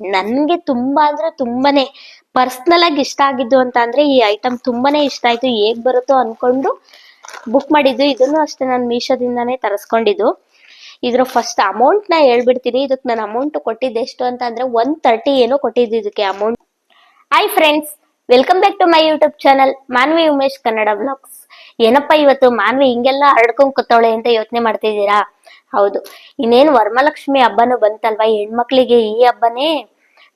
ನನ್ಗೆ ತುಂಬಾ ಅಂದ್ರೆ ತುಂಬಾನೇ ಪರ್ಸನಲ್ ಆಗಿ ಇಷ್ಟ ಆಗಿದ್ದು ಅಂತ ಅಂದ್ರೆ ಈ ಐಟಮ್ ತುಂಬಾನೇ ಇಷ್ಟ ಆಯ್ತು. ಹೇಗ್ ಬರುತ್ತೋ ಅನ್ಕೊಂಡು ಬುಕ್ ಮಾಡಿದ್ದು. ಇದನ್ನು ಅಷ್ಟೇ ನಾನು ಮೀಶೋದಿಂದಾನೇ ತರಿಸ್ಕೊಂಡಿದ್ದು. ಇದ್ರ ಫಸ್ಟ್ ಅಮೌಂಟ್ನ ಹೇಳ್ಬಿಡ್ತೀನಿ. ಇದಕ್ಕೆ ನಾನು ಅಮೌಂಟ್ ಕೊಟ್ಟಿದ್ದು ಎಷ್ಟು ಅಂತ ಅಂದ್ರೆ ಒನ್ ತರ್ಟಿ ಏನೋ ಕೊಟ್ಟಿದ್ದು ಇದಕ್ಕೆ amount hi friends welcome back to my YouTube channel Manvi Umesh Kannada blogs ಏನಪ್ಪ ಇವತ್ತು? ಮಾನ್ವಿ ಹಿಂಗೆಲ್ಲ ಹರಡ್ಕೊಂಡ್ ಕೂತವಳೆ ಅಂತ ಯೋಚನೆ ಮಾಡ್ತಿದ್ದೀರಾ? ಹೌದು. ಇನ್ನೇನು ವರ್ಮಲಕ್ಷ್ಮಿ ಹಬ್ಬನೂ ಬಂತಲ್ವಾ? ಹೆಣ್ಮಕ್ಳಿಗೆ ಈ ಹಬ್ಬನೇ?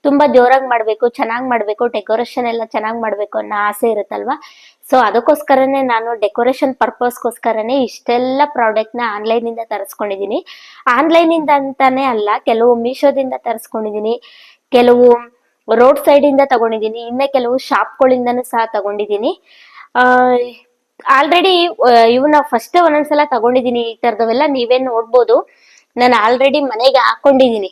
ತುಂಬಾ ಜೋರಾಗಿ ಮಾಡ್ಬೇಕು, ಚೆನ್ನಾಗಿ ಮಾಡ್ಬೇಕು ಡೆಕೋರೇಷನ್ ಎಲ್ಲ ಚೆನ್ನಾಗಿ ಮಾಡ್ಬೇಕು ಅನ್ನೋ ಆಸೆ ಇರುತ್ತಲ್ವಾ? ಸೊ ಅದಕ್ಕೋಸ್ಕರನೇ ನಾನು ಡೆಕೋರೇಷನ್ ಪರ್ಪಸ್ಗೋಸ್ಕರನೇ ಇಷ್ಟೆಲ್ಲ ಪ್ರಾಡಕ್ಟ್ನ ಆನ್ಲೈನ್ ಇಂದ ತರಿಸ್ಕೊಂಡಿದೀನಿ. ಆನ್ಲೈನ್ ಇಂದ ಅಂತಾನೆ ಅಲ್ಲ, ಕೆಲವು ಮೀಶೋದಿಂದ ತರಿಸ್ಕೊಂಡಿದೀನಿ, ಕೆಲವು ರೋಡ್ ಸೈಡ್ ಇಂದ ತಗೊಂಡಿದೀನಿ, ಇನ್ನ ಕೆಲವು ಶಾಪ್ಗಳಿಂದನೂ ಸಹ ತಗೊಂಡಿದೀನಿ. ಆಲ್ರೆಡಿ ಇವನ್ನ ಫಸ್ಟ್ ಒಂದೊಂದ್ಸಲ ತಗೊಂಡಿದೀನಿ ಈ ತರದವೆಲ್ಲ ನೀವೇ ನೋಡ್ಬೋದು. ನಾನು ಆಲ್ರೆಡಿ ಮನೆಗೆ ಹಾಕೊಂಡಿದೀನಿ.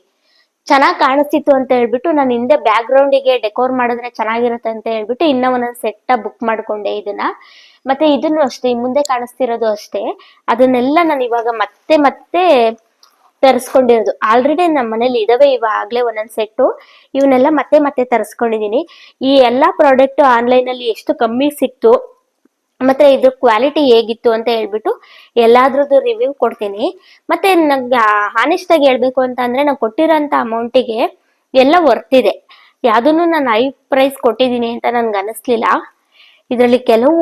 ಚೆನ್ನಾಗಿ ಕಾಣಿಸ್ತಿತ್ತು ಅಂತ ಹೇಳ್ಬಿಟ್ಟು ನಾನು ಹಿಂದೆ ಬ್ಯಾಕ್ಗೆ ಡೆಕೋರ್ ಮಾಡಿದ್ರೆ ಚೆನ್ನಾಗಿರುತ್ತೆ ಅಂತ ಹೇಳ್ಬಿಟ್ಟು ಇನ್ನ ಒಂದೊಂದು ಸೆಟ್ ಬುಕ್ ಮಾಡ್ಕೊಂಡೆ ಇದನ್ನ. ಮತ್ತೆ ಇದನ್ನು ಅಷ್ಟೇ ಮುಂದೆ ಕಾಣಿಸ್ತಿರೋದು ಅಷ್ಟೇ. ಅದನ್ನೆಲ್ಲ ನಾನು ಇವಾಗ ಮತ್ತೆ ಮತ್ತೆ ತರಿಸ್ಕೊಂಡಿರೋದು. ಆಲ್ರೆಡಿ ನಮ್ಮ ಮನೇಲಿ ಇದಾವೆ ಇವಾಗಲೇ ಒಂದೊಂದು ಸೆಟ್ಟು ಇವನ್ನೆಲ್ಲ ಮತ್ತೆ ಮತ್ತೆ ತರಿಸ್ಕೊಂಡಿದ್ದೀನಿ ಈ ಎಲ್ಲಾ ಪ್ರಾಡಕ್ಟ್ ಆನ್ಲೈನ್ ಅಲ್ಲಿ ಎಷ್ಟು ಕಮ್ಮಿ ಸಿಕ್ತು ಮತ್ತೆ ಇದ್ರ ಕ್ವಾಲಿಟಿ ಹೇಗಿತ್ತು ಅಂತ ಹೇಳ್ಬಿಟ್ಟು ಎಲ್ಲಾದ್ರದ್ದು ರಿವ್ಯೂ ಕೊಡ್ತೀನಿ. ಮತ್ತೆ ನಂಗೆ ಹಾನೆಸ್ಟ್ ಆಗಿ ಹೇಳ್ಬೇಕು ಅಂತ ಅಂದ್ರೆ ನಾನು ಕೊಟ್ಟಿರೋಂತ ಅಮೌಂಟಿಗೆ ಎಲ್ಲ ವರ್ತಿದೆ. ಯಾವ್ದನ್ನು ನಾನು ಹೈ ಪ್ರೈಸ್ ಕೊಟ್ಟಿದ್ದೀನಿ ಅಂತ ನನ್ಗೆ ಅನಿಸ್ಲಿಲ್ಲ. ಇದರಲ್ಲಿ ಕೆಲವು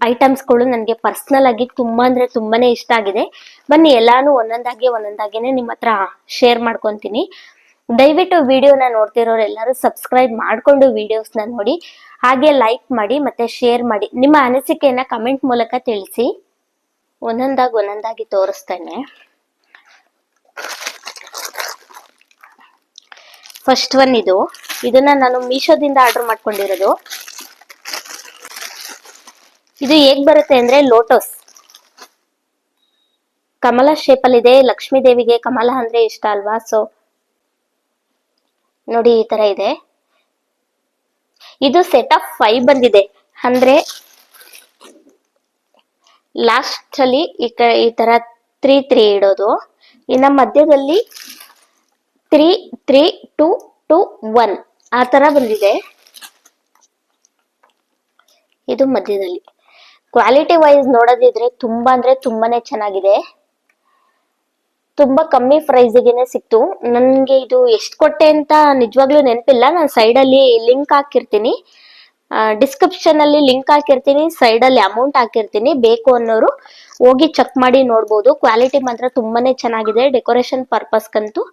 ಐಟಮ್ಸ್ಗಳು ನನಗೆ ಪರ್ಸ್ನಲ್ ಆಗಿ ತುಂಬಾ ಅಂದ್ರೆ ತುಂಬಾನೇ ಇಷ್ಟ ಆಗಿದೆ. ಬನ್ನಿ, ಎಲ್ಲಾನು ಒಂದೊಂದಾಗಿ ಒಂದೊಂದಾಗಿನೇ ನಿಮ್ಮ ಹತ್ರ ಶೇರ್ ಮಾಡ್ಕೊಂತೀನಿ. ದಯವಿಟ್ಟು ವಿಡಿಯೋನ ನೋಡ್ತಿರೋರು ಎಲ್ಲರೂ ಸಬ್ಸ್ಕ್ರೈಬ್ ಮಾಡ್ಕೊಂಡು ವಿಡಿಯೋಸ್ನ ನೋಡಿ, ಹಾಗೆ ಲೈಕ್ ಮಾಡಿ ಮತ್ತೆ ಶೇರ್ ಮಾಡಿ. ನಿಮ್ಮ ಅನಿಸಿಕೆಯನ್ನ ಕಮೆಂಟ್ ಮೂಲಕ ತಿಳಿಸಿ. ಒಂದೊಂದಾಗಿ ಒಂದೊಂದಾಗಿ ತೋರಿಸ್ತೇನೆ. ಫಸ್ಟ್ ಒನ್ ಇದು. ಇದನ್ನ ನಾನು ಮೀಶೋದಿಂದ ಆರ್ಡರ್ ಮಾಡ್ಕೊಂಡಿರೋದು. ಇದು ಹೇಗ್ ಬರುತ್ತೆ ಅಂದ್ರೆ ಲೋಟಸ್ ಕಮಲ ಶೇಪಲ್ಲಿದೆ ಲಕ್ಷ್ಮೀ ದೇವಿಗೆ ಕಮಲ ಅಂದ್ರೆ ಇಷ್ಟ ಅಲ್ವಾ? ಸೊ ನೋಡಿ ಈ ತರ ಇದೆ. ಇದು ಸೆಟ್ ಆಫ್ ಫೈವ್ ಬಂದಿದೆ. ಅಂದ್ರೆ ಲಾಸ್ಟ್ ಅಲ್ಲಿ ಈ ಈ ತರ ತ್ರೀ ತ್ರೀ ಇಡೋದು. ಇನ್ನ ಮಧ್ಯದಲ್ಲಿ three three two two one ಆ ತರ ಬಂದಿದೆ. ಇದು ಮಧ್ಯದಲ್ಲಿ. ಕ್ವಾಲಿಟಿ ವೈಸ್ ನೋಡೋದಿದ್ರೆ ತುಂಬಾ ಅಂದ್ರೆ ತುಂಬಾನೇ ಚೆನ್ನಾಗಿದೆ. ತುಂಬಾ ಕಮ್ಮಿ ಪ್ರೈಸ್ಗೆನೆ ಸಿಕ್ತು. ನನ್ಗೆ ಇದು ಎಷ್ಟು ಕೊಟ್ಟೆ ಅಂತ ನಿಜವಾಗ್ಲೂ ನೆನಪಿಲ್ಲ. ನಾನು ಸೈಡ್ ಅಲ್ಲಿ ಲಿಂಕ್ ಹಾಕಿರ್ತೀನಿ. ಡಿಸ್ಕ್ರಿಪ್ಷನ್ ಅಲ್ಲಿ ಲಿಂಕ್ ಹಾಕಿರ್ತೀನಿ ಸೈಡ್ ಅಲ್ಲಿ ಅಮೌಂಟ್ ಹಾಕಿರ್ತೀನಿ. ಬೇಕು ಅನ್ನೋರು ಹೋಗಿ ಚೆಕ್ ಮಾಡಿ ನೋಡ್ಬೋದು. ಕ್ವಾಲಿಟಿ ಮಾತ್ರ ತುಂಬಾನೇ ಚೆನ್ನಾಗಿದೆ. ಡೆಕೋರೇಷನ್ ಪರ್ಪಸ್ಗಂತೂ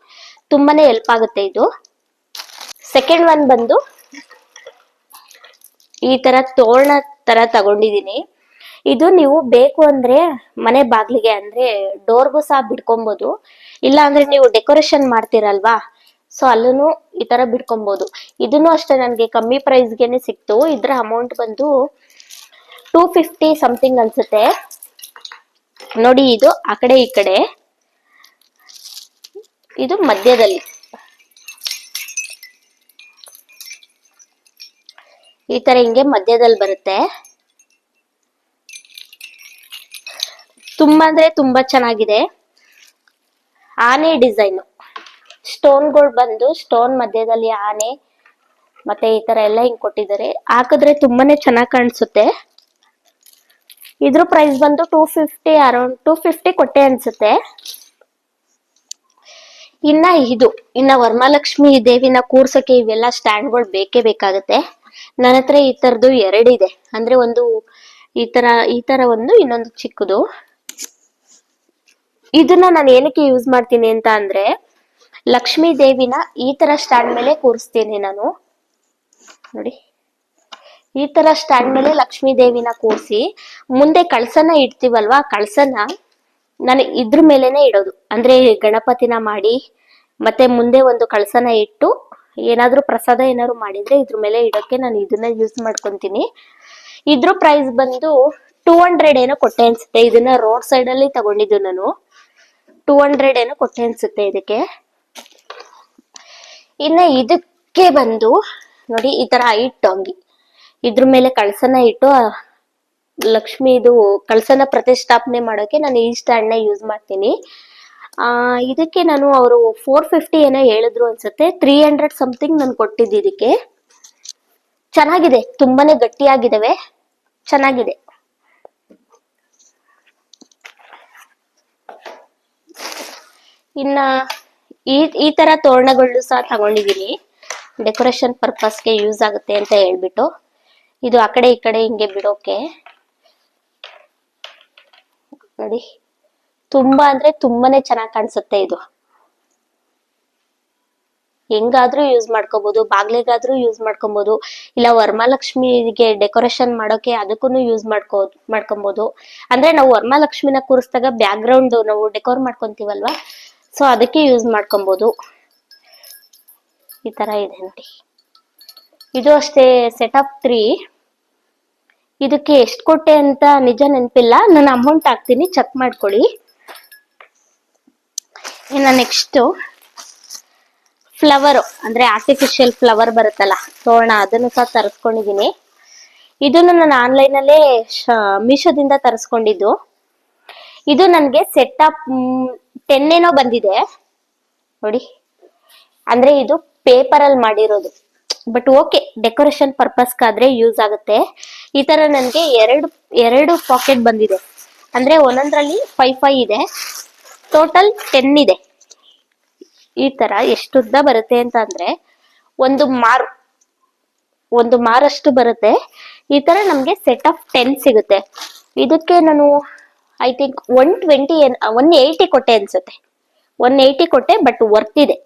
ತುಂಬಾನೇ ಹೆಲ್ಪ್ ಆಗುತ್ತೆ ಇದು. ಸೆಕೆಂಡ್ ಒನ್ ಬಂದು ಈ ತರ ತೋರಣ ತರ ತಗೊಂಡಿದೀನಿ ಇದು ನೀವು ಬೇಕು ಅಂದ್ರೆ ಮನೆ ಬಾಗ್ಲಿಗೆ ಅಂದ್ರೆ ಡೋರ್ಗೂ ಸಹ ಬಿಡ್ಕೊಬಹುದು ಇಲ್ಲ ಅಂದ್ರೆ ನೀವು ಡೆಕೋರೇಷನ್ ಮಾಡ್ತೀರಲ್ವಾ? ಸೊ ಅಲ್ಲೂ ಈ ತರ ಬಿಡ್ಕೊಬಹುದು ಇದನ್ನು ಅಷ್ಟೇ ನನಗೆ ಕಮ್ಮಿ ಪ್ರೈಸ್ಗೆನೆ ಸಿಕ್ತು. ಇದ್ರ ಅಮೌಂಟ್ ಬಂದು ಟೂ ಫಿಫ್ಟಿ ಸಮಥಿಂಗ್ ಅನ್ಸುತ್ತೆ. ನೋಡಿ, ಇದು ಆ ಕಡೆ ಈ ಕಡೆ. ಇದು ಮಧ್ಯದಲ್ಲಿ. ಈ ತರ ಹಿಂಗೆ ಮಧ್ಯದಲ್ಲಿ ಬರುತ್ತೆ. ತುಂಬಾ ಅಂದ್ರೆ ತುಂಬಾ ಚೆನ್ನಾಗಿದೆ. ಆನೆ ಡಿಸೈನ್. ಸ್ಟೋನ್ಗಳು ಬಂದು ಸ್ಟೋನ್ ಮಧ್ಯದಲ್ಲಿ ಆನೆ ಮತ್ತೆ ಈ ತರ ಎಲ್ಲ ಹಿಂಗ್ ಕೊಟ್ಟಿದ್ದಾರೆ. ಹಾಕಿದ್ರೆ ತುಂಬಾನೇ ಚೆನ್ನಾಗಿ ಕಾಣಿಸುತ್ತೆ. ಇದ್ರ ಪ್ರೈಸ್ ಬಂದು two fifty around two fifty ಕೊಟ್ಟೆ ಅನ್ಸುತ್ತೆ. ಇನ್ನ ಇದು, ಇನ್ನ ವರಮಹಾಲಕ್ಷ್ಮಿ ದೇವಿನ ಕೂರ್ಸಕ್ಕೆ ಇವೆಲ್ಲ ಸ್ಟ್ಯಾಂಡ್ಗಳು ಬೇಕೇ ಬೇಕಾಗುತ್ತೆ. ನನ್ನ ಹತ್ರ ಈ ತರದ್ದು ಎರಡಿದೆ. ಅಂದ್ರೆ ಒಂದು ಈ ತರ ಈ ತರ ಒಂದು ಇನ್ನೊಂದು ಚಿಕ್ಕದು. ಇದನ್ನ ನಾನು ಏನಕ್ಕೆ ಯೂಸ್ ಮಾಡ್ತೀನಿ ಅಂತ ಅಂದ್ರೆ, ಲಕ್ಷ್ಮೀ ದೇವಿನ ಈ ತರ ಸ್ಟ್ಯಾಂಡ್ ಮೇಲೆ ಕೂರಿಸ್ತೀನಿ ನಾನು. ನೋಡಿ. ಈ ತರ ಸ್ಟ್ಯಾಂಡ್ ಮೇಲೆ ಲಕ್ಷ್ಮೀ ದೇವಿನ ಕೂರಿಸಿ, ಮುಂದೆ ಕಳಸನ ಇಡ್ತೀವಲ್ವಾ? ಕಳಸನ ನಾನು ಇದ್ರ ಮೇಲೆನೆ ಇಡೋದು. ಅಂದ್ರೆ ಗಣಪತಿನ ಮಾಡಿ, ಮತ್ತೆ ಮುಂದೆ ಒಂದು ಕಳಸನ ಇಟ್ಟು, ಏನಾದ್ರೂ ಪ್ರಸಾದ ಏನಾದ್ರು ಮಾಡಿದ್ರೆ ಇದ್ರ ಮೇಲೆ ಇಡೋಕೆ ನಾನು ಇದನ್ನ ಯೂಸ್ ಮಾಡ್ಕೊಂತೀನಿ. ಇದ್ರ ಪ್ರೈಸ್ ಬಂದು ಟೂ ಹಂಡ್ರೆಡ್ ಏನೋ ಕೊಟ್ಟೆ ಅನ್ಸುತ್ತೆ. ಇದನ್ನ ರೋಡ್ ಸೈಡ್ ಅಲ್ಲಿ ತಗೊಂಡಿದ್ದು ನಾನು. ಟೂ ಹಂಡ್ರೆಡ್ ಏನೋ ಕೊಟ್ಟೆ ಅನ್ಸುತ್ತೆ ಇದಕ್ಕೆ. ಇನ್ನ ಇದಕ್ಕೆ ಬಂದು ನೋಡಿ ಈ ತರ ಐಟ್ ಅಂಗಿ. ಇದ್ರ ಮೇಲೆ ಕಳಸನ ಇಟ್ಟು ಲಕ್ಷ್ಮಿದು ಕಳಸನ ಪ್ರತಿಷ್ಠಾಪನೆ ಮಾಡೋಕೆ ನಾನು ಈ ಸ್ಟ್ಯಾಂಡ್ನ ಯೂಸ್ ಮಾಡ್ತೀನಿ. ಆ, ಇದಕ್ಕೆ ನಾನು ಅವರು ಫೋರ್ ಫಿಫ್ಟಿ ಏನೋ ಹೇಳಿದ್ರು ಅನ್ಸುತ್ತೆ. ತ್ರೀ ಹಂಡ್ರೆಡ್ ಸಮಥಿಂಗ್ ನಾನು ಕೊಟ್ಟಿದ್ದು ಇದಕ್ಕೆ. ಚೆನ್ನಾಗಿದೆ ತುಂಬಾನೇ ಗಟ್ಟಿಯಾಗಿದ್ದಾವೆ ಚೆನ್ನಾಗಿದೆ. ಇನ್ನ ಈ ಈ ತರ ತೋರಣಗಳು ಸಹ ತಗೊಂಡಿದೀನಿ. ಡೆಕೋರೇಷನ್ ಪರ್ಪಸ್ಗೆ ಯೂಸ್ ಆಗುತ್ತೆ ಅಂತ ಹೇಳ್ಬಿಟ್ಟು. ಇದು ಆ ಕಡೆ, ಈ ಕಡೆ ಹಿಂಗೆ ಬಿಡೋಕೆ. ನೋಡಿ. ತುಂಬಾ ಅಂದ್ರೆ ತುಂಬಾನೇ ಚೆನ್ನಾಗಿ ಕಾಣಿಸುತ್ತೆ ಇದು. ಹೆಂಗಾದ್ರೂ ಯೂಸ್ ಮಾಡ್ಕೋಬಹುದು ಬಾಗ್ಲಿಗಾದ್ರೂ ಯೂಸ್ ಮಾಡ್ಕೊಬಹುದು ಇಲ್ಲ ವರ್ಮಾಲಕ್ಷ್ಮಿಗೆ ಡೆಕೋರೇಷನ್ ಮಾಡೋಕೆ ಅದಕ್ಕೂ ಯೂಸ್ ಮಾಡ್ಕೋ ಮಾಡ್ಕೊಬಹುದು ಅಂದ್ರೆ ನಾವು ವರ್ಮಾಲಕ್ಷ್ಮಿನ ಕೂರಿಸಿದಾಗ ಬ್ಯಾಕ್ ಗ್ರೌಂಡ್ ನಾವು ಡೆಕೋರ್ ಮಾಡ್ಕೊಂತೀವಲ್ವಾ? ಸೊ ಅದಕ್ಕೆ ಯೂಸ್ ಮಾಡ್ಕೊಬೋದು. ಈ ಥರ ಇದೆ ನೋಡಿ. ಇದು ಅಷ್ಟೇ ಸೆಟಪ್ ತ್ರೀ ಇದಕ್ಕೆ ಎಷ್ಟು ಕೊಟ್ಟೆ ಅಂತ ನಿಜ ನೆನಪಿಲ್ಲ. ನಾನು ಅಮೌಂಟ್ ಹಾಕ್ತೀನಿ. ಚೆಕ್ ಮಾಡ್ಕೊಳ್ಳಿ. ಇನ್ನು ನೆಕ್ಸ್ಟು ಫ್ಲವರು ಅಂದರೆ ಆರ್ಟಿಫಿಷಿಯಲ್ ಫ್ಲವರ್ ಬರುತ್ತಲ್ಲ. ತೋರಣ, ಅದನ್ನು ಸಹ ತರಿಸ್ಕೊಂಡಿದ್ದೀನಿ. ಇದನ್ನು ನಾನು ಆನ್ಲೈನಲ್ಲೇ ಶ, ಮೀಶೋದಿಂದ ತರಿಸ್ಕೊಂಡಿದ್ದು. ಇದು ನನಗೆ ಸೆಟಪ್ ಟೆನ್ ಏನೋ ಬಂದಿದೆ. ನೋಡಿ. ಅಂದ್ರೆ ಇದು ಪೇಪರ್ ಅಲ್ಲಿ ಮಾಡಿರೋದು. ಬಟ್ ಓಕೆ ಡೆಕೋರೇಷನ್ ಪರ್ಪಸ್ಗಾದ್ರೆ ಯೂಸ್ ಆಗುತ್ತೆ. ಈ ತರ ನನಗೆ ಎರಡು ಎರಡು ಪಾಕೆಟ್ ಬಂದಿದೆ. ಅಂದ್ರೆ ಒಂದೊಂದ್ರಲ್ಲಿ ಫೈವ್ ಫೈವ್ ಇದೆ. ಟೋಟಲ್ ಟೆನ್ ಇದೆ. ಈ ತರ ಎಷ್ಟು ಉದ್ದ ಬರುತ್ತೆ ಅಂತ ಅಂದ್ರೆ ಒಂದು ಮಾರು, ಒಂದು ಮಾರಷ್ಟು ಬರುತ್ತೆ. ಈ ತರ ನಮ್ಗೆ ಸೆಟ್ ಆಫ್ ಟೆನ್ ಸಿಗುತ್ತೆ. ಇದಕ್ಕೆ ನಾನು I think one twenty one eighty ಕೊಟ್ಟೆ ಅನ್ಸುತ್ತೆ. ಒನ್ ಏಯ್ಟಿ ಕೊಟ್ಟೆ ಬಟ್ ವರ್ತ್ ಇದೆ.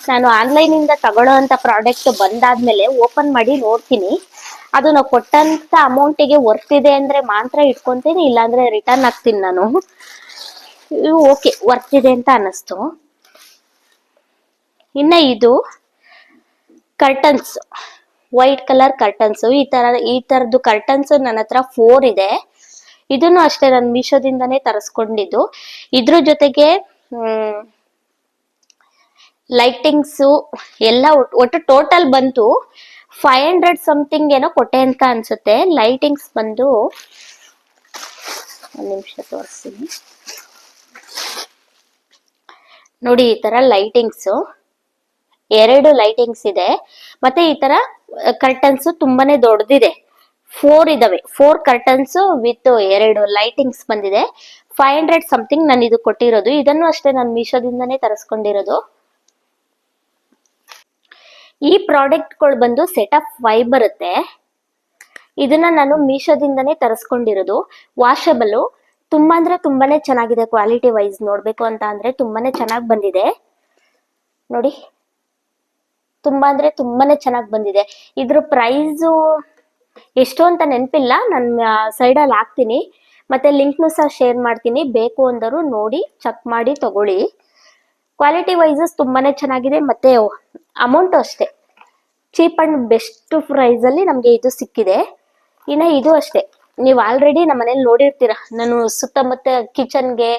ನಾನು ಆನ್ಲೈನ್ ಇಂದ ತಗೊಳ್ಳೋ ಅಂತ ಪ್ರಾಡಕ್ಟ್ ಬಂದಾದ್ಮೇಲೆ ಓಪನ್ ಮಾಡಿ ನೋಡ್ತೀನಿ. ಅದು ನಾವು ಕೊಟ್ಟಂತ ಅಮೌಂಟಿಗೆ ವರ್ತ್ ಇದೆ ಅಂದ್ರೆ ಮಾತ್ರ ಇಟ್ಕೊಂತೀನಿ, ಇಲ್ಲಾಂದ್ರೆ ರಿಟರ್ನ್ ಹಾಕ್ತೀನಿ ನಾನು. ಓಕೆ ವರ್ತ್ ಇದೆ ಅಂತ ಅನ್ನಿಸ್ತು. ಇನ್ನ ಇದು ಕರ್ಟನ್ಸ್ ವೈಟ್ ಕಲರ್ ಕರ್ಟನ್ಸ್ ಈ ತರ ಈ ತರದ್ದು ಕರ್ಟನ್ಸ್ ನನ್ನ ಹತ್ರ ಫೋರ್ ಇದೆ. ಇದನ್ನು ಅಷ್ಟೇ ನಾನು ಮೀಶೋದಿಂದಾನೇ ತರಿಸ್ಕೊಂಡಿದ್ದು. ಇದ್ರ ಜೊತೆಗೆ ಲೈಟಿಂಗ್ಸು ಎಲ್ಲ ಒಟ್- ಒಟ್ಟು ಟೋಟಲ್ ಬಂತು. ಫೈವ್ ಹಂಡ್ರೆಡ್ ಸಮಥಿಂಗ್ ಏನೋ ಕೊಟ್ಟೆ ಅಂತ ಅನ್ಸುತ್ತೆ. ಲೈಟಿಂಗ್ಸ್ ಬಂದು, ಒಂದು ನಿಮಿಷ ತೋರಿಸ್ತೀನಿ. ನೋಡಿ ಈ ತರ ಲೈಟಿಂಗ್ಸು ಎರಡು ಲೈಟಿಂಗ್ಸ್ ಇದೆ. ಮತ್ತೆ ಈ ತರ ಕರ್ಟನ್ಸ್ ತುಂಬಾನೇ ದೊಡ್ಡದಿದೆ. ಫೋರ್ ಇದಾವೆ. ಫೋರ್ ಕರ್ಟನ್ಸ್ ವಿತ್ ಎರಡು ಲೈಟಿಂಗ್ಸ್ ಬಂದಿದೆ. ಫೈವ್ ಹಂಡ್ರೆಡ್ ಸಮಥಿಂಗ್ ನಾನು ಇದು ಕೊಟ್ಟಿರೋದು. ಇದನ್ನು ಅಷ್ಟೇ ನಾನು ಮೀಶೋದಿಂದನೇ ತರಿಸ್ಕೊಂಡಿರೋದು. ಈ ಪ್ರಾಡಕ್ಟ್ಗಳು ಬಂದು ಸೆಟ್ ಅಪ್ ವೈ ಬರುತ್ತೆ. ಇದನ್ನ ನಾನು ಮೀಶೋದಿಂದನೇ ತರಿಸ್ಕೊಂಡಿರೋದು. ವಾಷಬಲು ತುಂಬಾ ಅಂದ್ರೆ ತುಂಬಾನೇ ಚೆನ್ನಾಗಿದೆ ಕ್ವಾಲಿಟಿ ವೈಸ್ ನೋಡ್ಬೇಕು ಅಂತ ಅಂದ್ರೆ ತುಂಬಾನೇ ಚೆನ್ನಾಗಿ ಬಂದಿದೆ. ನೋಡಿ. ತುಂಬಾ ಅಂದ್ರೆ ತುಂಬಾನೇ ಚೆನ್ನಾಗಿ ಬಂದಿದೆ. ಇದ್ರ ಪ್ರೈಸು ಎಷ್ಟು ಅಂತ ನೆನಪಿಲ್ಲ. ನನ್ನ ಸೈಡಲ್ಲಿ ಹಾಕ್ತೀನಿ. ಮತ್ತೆ ಲಿಂಕ್ನು ಸಹ ಶೇರ್ ಮಾಡ್ತೀನಿ. ಬೇಕು ಅಂದರು ನೋಡಿ, ಚೆಕ್ ಮಾಡಿ, ತಗೊಳ್ಳಿ. ಕ್ವಾಲಿಟಿ ವೈಸಸ್ ತುಂಬಾನೇ ಚೆನ್ನಾಗಿದೆ. ಮತ್ತೆ ಅಮೌಂಟ್ ಅಷ್ಟೇ. ಚೀಪ್ ಅಂಡ್ ಬೆಸ್ಟ್ ಪ್ರೈಸ್ ಅಲ್ಲಿ ನಮಗೆ ಇದು ಸಿಕ್ಕಿದೆ. ಇನ್ನ ಇದು ಅಷ್ಟೇ. ನೀವು ಆಲ್ರೆಡಿ ನಮ್ಮ ಮನೇಲಿ ನೋಡಿರ್ತೀರ. ನಾನು ಸುತ್ತಮುತ್ತ ಕಿಚನ್ಗೆ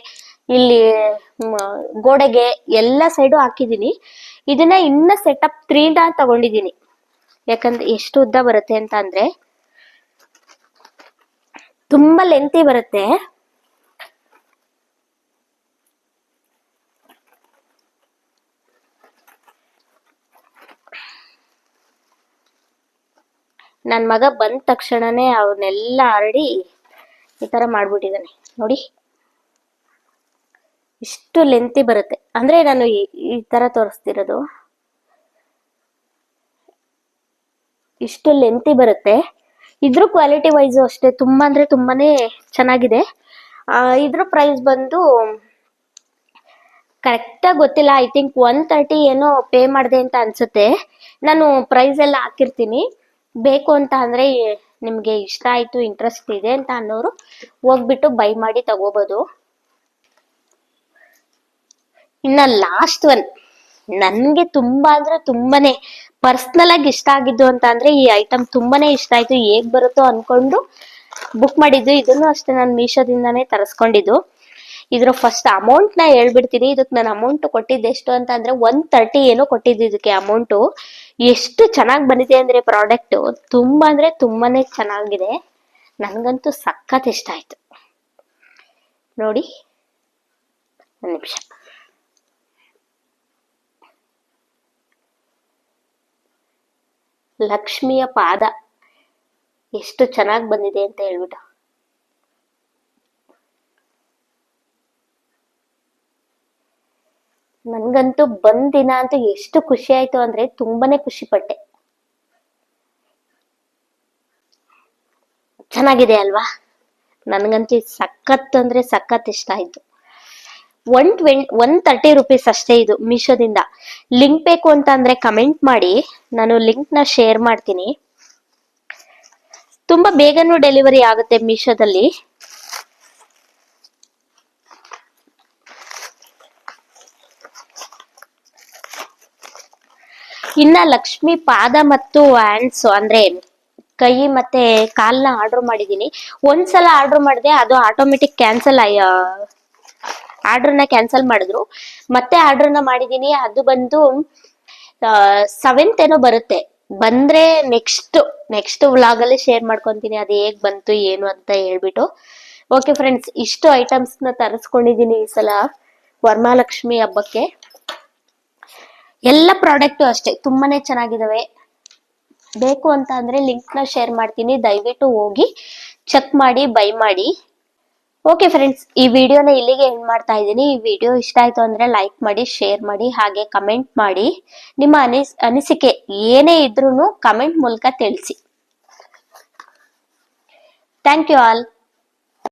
ಇಲ್ಲಿ ಗೋಡೆಗೆ ಎಲ್ಲ ಸೈಡು ಹಾಕಿದೀನಿ ಇದನ್ನ ಇನ್ನ ಸೆಟಪ್ ತ್ರೀನ ತಗೊಂಡಿದೀನಿ ಯಾಕಂದ್ರೆ ಎಷ್ಟು ಉದ್ದ ಬರುತ್ತೆ ಅಂತ ಅಂದ್ರೆ, ತುಂಬಾ ಲೆಂತಿ ಬರುತ್ತೆ. ನನ್ನ ಮಗ ಬಂದ ತಕ್ಷಣನೇ ಅವನ್ನೆಲ್ಲ ಹರಡಿ ಈ ತರ ಮಾಡ್ಬಿಟ್ಟಿದ್ದಾನೆ ನೋಡಿ. ಇಷ್ಟು ಲೆಂತಿ ಬರುತ್ತೆ. ಅಂದ್ರೆ ನಾನು ಈ ತರ ತೋರಿಸ್ತಿರೋದು. ಇಷ್ಟು ಲೆಂತಿ ಬರುತ್ತೆ. ಇದ್ರ ಕ್ವಾಲಿಟಿ ವೈಸು ಅಷ್ಟೇ, ತುಂಬಾ ಅಂದ್ರೆ ತುಂಬಾನೇ ಚೆನ್ನಾಗಿದೆ. ಇದ್ರ ಪ್ರೈಸ್ ಬಂದು ಕರೆಕ್ಟಾಗಿ ಗೊತ್ತಿಲ್ಲ. ಐ ಥಿಂಕ್ ಒನ್ ತರ್ಟಿ ಏನೋ ಪೇ ಮಾಡಿದೆ ಅಂತ ಅನ್ಸುತ್ತೆ. ನಾನು ಪ್ರೈಸ್ ಎಲ್ಲ ಹಾಕಿರ್ತೀನಿ. ಬೇಕು ಅಂತ ಅಂದ್ರೆ ನಿಮಗೆ ಇಷ್ಟ ಆಯ್ತು ಇಂಟ್ರೆಸ್ಟ್ ಇದೆ ಅಂತ ಅನ್ನೋರು ಹೋಗ್ಬಿಟ್ಟು ಬೈ ಮಾಡಿ ತಗೋಬೋದು. ಇನ್ನ ಲಾಸ್ಟ್ ಒನ್ ನನ್ಗೆ ತುಂಬಾ ಅಂದ್ರೆ ತುಂಬಾನೇ ಪರ್ಸ್ನಲ್ ಆಗಿ ಇಷ್ಟ ಆಗಿದ್ದು ಅಂತ ಅಂದ್ರೆ ಈ ಐಟಮ್ ತುಂಬಾನೇ ಇಷ್ಟ ಆಯ್ತು. ಹೇಗ್ ಬರುತ್ತೋ ಅನ್ಕೊಂಡು ಬುಕ್ ಮಾಡಿದ್ದು. ಇದನ್ನು ಅಷ್ಟೇ ನಾನು ಮೀಶೋದಿಂದಾನೇ ತರಿಸ್ಕೊಂಡಿದ್ದು. ಇದ್ರ ಫಸ್ಟ್ ಅಮೌಂಟ್ನ ಹೇಳ್ಬಿಡ್ತೀನಿ. ಇದಕ್ಕೆ ನಾನು ಅಮೌಂಟ್ ಕೊಟ್ಟಿದ್ದು ಎಷ್ಟು ಅಂತ ಅಂದ್ರೆ ಒನ್ ತರ್ಟಿ ಏನೋ ಕೊಟ್ಟಿದ್ದು ಇದಕ್ಕೆ ಅಮೌಂಟು ಎಷ್ಟು ಚೆನ್ನಾಗಿ ಬಂದಿದೆ ಅಂದ್ರೆ ಪ್ರಾಡಕ್ಟ್ ತುಂಬಾ ಅಂದ್ರೆ ತುಂಬಾನೇ ಚೆನ್ನಾಗಿದೆ. ನನ್ಗಂತೂ ಸಖತ್ ಇಷ್ಟ ಆಯ್ತು. ನೋಡಿ ನಿಮಿಷ. ಲಕ್ಷ್ಮಿಯ ಪಾದ ಎಷ್ಟು ಚೆನ್ನಾಗಿ ಬಂದಿದೆ ಅಂತ ಹೇಳ್ಬಿಟ್ಟು. ನನ್ಗಂತೂ ಬಂದ್ ದಿನ ಅಂತೂ ಎಷ್ಟು ಖುಷಿ ಆಯ್ತು ಅಂದ್ರೆ ತುಂಬಾನೇ ಖುಷಿ ಪಟ್ಟೆ. ಚೆನ್ನಾಗಿದೆ ಅಲ್ವಾ? ನನ್ಗಂತೂ ಸಖತ್ ಅಂದ್ರೆ ಸಖತ್ ಇಷ್ಟ ಆಯ್ತು. One twenty one thirty rupees ಅಷ್ಟೇ ಇದು ಮೀಶೋದಿಂದ. ಲಿಂಕ್ ಬೇಕು ಅಂತ ಅಂದ್ರೆ ಕಮೆಂಟ್ ಮಾಡಿ. ನಾನು ಲಿಂಕ್ನ ಶೇರ್ ಮಾಡ್ತೀನಿ. ತುಂಬಾ ಬೇಗನೂ ಡೆಲಿವರಿ ಆಗುತ್ತೆ ಮೀಶೋದಲ್ಲಿ. ಇನ್ನ ಲಕ್ಷ್ಮಿ ಪಾದ ಮತ್ತು ಹ್ಯಾಂಡ್ಸ್ ಅಂದ್ರೆ ಕೈ ಮತ್ತೆ ಕಾಲ್ನ ಆರ್ಡರ್ ಮಾಡಿದ್ದೀನಿ. ಒಂದ್ಸಲ ಆರ್ಡರ್ ಮಾಡಿದೆ, ಅದು ಆಟೋಮೆಟಿಕ್ ಕ್ಯಾನ್ಸಲ್ ಆಯ ಆರ್ಡರ್ನ ಕ್ಯಾನ್ಸಲ್ ಮಾಡಿದ್ರು. ಮತ್ತೆ ಆರ್ಡರ್ನ ಮಾಡಿದೀನಿ, ಅದು ಬಂದು ಸೆವೆಂತ್ ಏನೋ ಬರುತ್ತೆ. ಬಂದ್ರೆ ನೆಕ್ಸ್ಟ್ ನೆಕ್ಸ್ಟ್ ವ್ಲಾಗ್ ಅಲ್ಲಿ ಶೇರ್ ಮಾಡ್ಕೊಂತೀನಿ, ಅದು ಹೇಗ್ ಬಂತು, ಏನು ಅಂತ ಹೇಳ್ಬಿಟ್ಟು. ಓಕೆ ಫ್ರೆಂಡ್ಸ್ ಇಷ್ಟು ಐಟಮ್ಸ್ನ ತರಿಸ್ಕೊಂಡಿದೀನಿ ಈ ಸಲ ವರಮಹಾಲಕ್ಷ್ಮಿ ಹಬ್ಬಕ್ಕೆ. ಎಲ್ಲ ಪ್ರಾಡಕ್ಟ್ ಅಷ್ಟೇ, ತುಂಬಾನೇ ಚೆನ್ನಾಗಿದಾವೆ. ಬೇಕು ಅಂತ ಅಂದ್ರೆ ಲಿಂಕ್ನ ಶೇರ್ ಮಾಡ್ತೀನಿ, ದಯವಿಟ್ಟು ಹೋಗಿ ಚೆಕ್ ಮಾಡಿ ಬೈ ಮಾಡಿ. ಓಕೆ ಫ್ರೆಂಡ್ಸ್ ಈ ವಿಡಿಯೋನ ಇಲ್ಲಿಗೆ ಎಂಡ್ ಮಾಡ್ತಾ ಇದ್ದೀನಿ. ಈ ವಿಡಿಯೋ ಇಷ್ಟ ಆಯ್ತು ಅಂದ್ರೆ ಲೈಕ್ ಮಾಡಿ ಶೇರ್ ಮಾಡಿ, ಹಾಗೆ ಕಮೆಂಟ್ ಮಾಡಿ. ನಿಮ್ಮ ಅನಿಸ್, ಅನಿಸಿಕೆ ಏನೇ ಇದ್ರೂ ಕಮೆಂಟ್ ಮೂಲಕ ತಿಳಿಸಿ. Thank you all